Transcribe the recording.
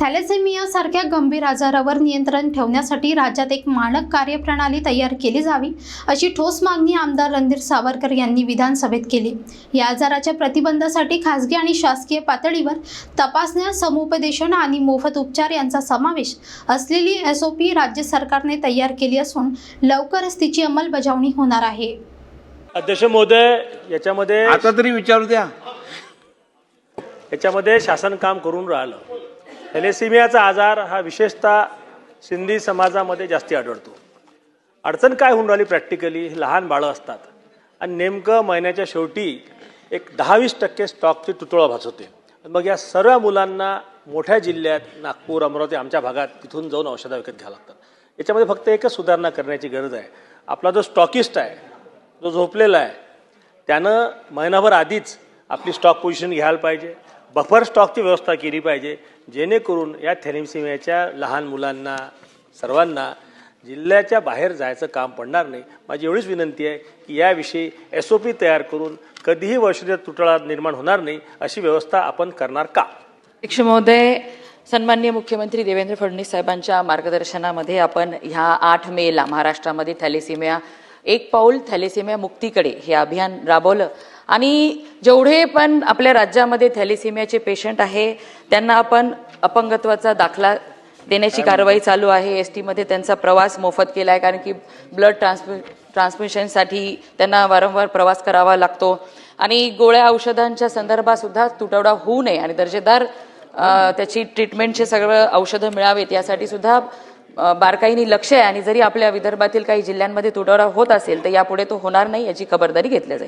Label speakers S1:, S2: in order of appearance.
S1: Thalassemia सारख्या गंभीर आजारावर नियंत्रण ठेवण्यासाठी राज्यात एक मानक कार्यप्रणाली तयार केली जावी अशी ठोस मागणी आमदार रणधीर सावरकर यांनी विधानसभेत केली. या आजाराच्या प्रतिबंधासाठी खासगी आणि शासकीय पातळीवर तपासण्या समुपदेशन आणि मोफत उपचार यांचा समावेश असलेली एस ओ पी राज्य सरकारने तयार केली असून लवकरच तिची अंमलबजावणी होणार आहे.
S2: अध्यक्ष महोदय याच्यामध्ये
S3: आता तरी विचारू द्या.
S2: याच्यामध्ये शासन काम करून राहिलं. थॅलेसिमियाचा आजार हा विशेषतः सिंधी समाजामध्ये जास्ती आढळतो. अडचण काय होऊन राहिली प्रॅक्टिकली? लहान बाळं असतात. आणि नेमकं महिन्याच्या शेवटी एक दहावीस टक्के स्टॉकची तुटवडा भासवते. मग या सर्व मुलांना मोठ्या जिल्ह्यात नागपूर अमरावती आमच्या भागात तिथून जाऊन औषधं विकत घ्यावं लागतात. याच्यामध्ये फक्त एकच सुधारणा करण्याची गरज आहे. आपला जो स्टॉकिस्ट आहे जो झोपलेला आहे त्यानं महिनाभर आधीच आपली स्टॉक पोझिशन घ्यायला पाहिजे. बफर स्टॉकची व्यवस्था केली पाहिजे जेणेकरून या थेरेमसिमियाच्या लहान मुलांना सर्वांना जिल्ह्याच्या बाहेर जायचं काम पडणार नाही. माझी एवढीच विनंती आहे की याविषयी एस ओ पी तयार करून कधीही वैश्विक तुटळा निर्माण होणार नाही अशी व्यवस्था आपण करणार का?
S4: अध्यक्ष महोदय सन्माननीय मुख्यमंत्री देवेंद्र फडणवीस साहेबांच्या मार्गदर्शनामध्ये आपण ह्या आठ मेला महाराष्ट्रामध्ये थॅलेसिमिया एक पाऊल थॅलेसिमिया मुक्तीकडे हे अभियान राबवलं. आणि जेवढे पण आपल्या राज्यामध्ये थॅलेसिमियाचे पेशंट आहे त्यांना आपण अपंगत्वाचा दाखला देण्याची कारवाई चालू आहे. एस टीमध्ये त्यांचा प्रवास मोफत केला आहे कारण की ब्लड ट्रान्समि ट्रान्समिशनसाठी त्यांना वारंवार प्रवास करावा लागतो. आणि गोळ्या औषधांच्या संदर्भात सुद्धा तुटवडा होऊ नये आणि दर्जेदार त्याची ट्रीटमेंटचे सगळं औषधं मिळावेत यासाठी सुद्धा बारकाईने लक्ष आहे. आणि जरी आपल्या विदर्भातील काही जिल्ह्यांमध्ये तुटवडा होत असेल तर यापुढे तो होणार नाही याची खबरदारी घेतली जाईल.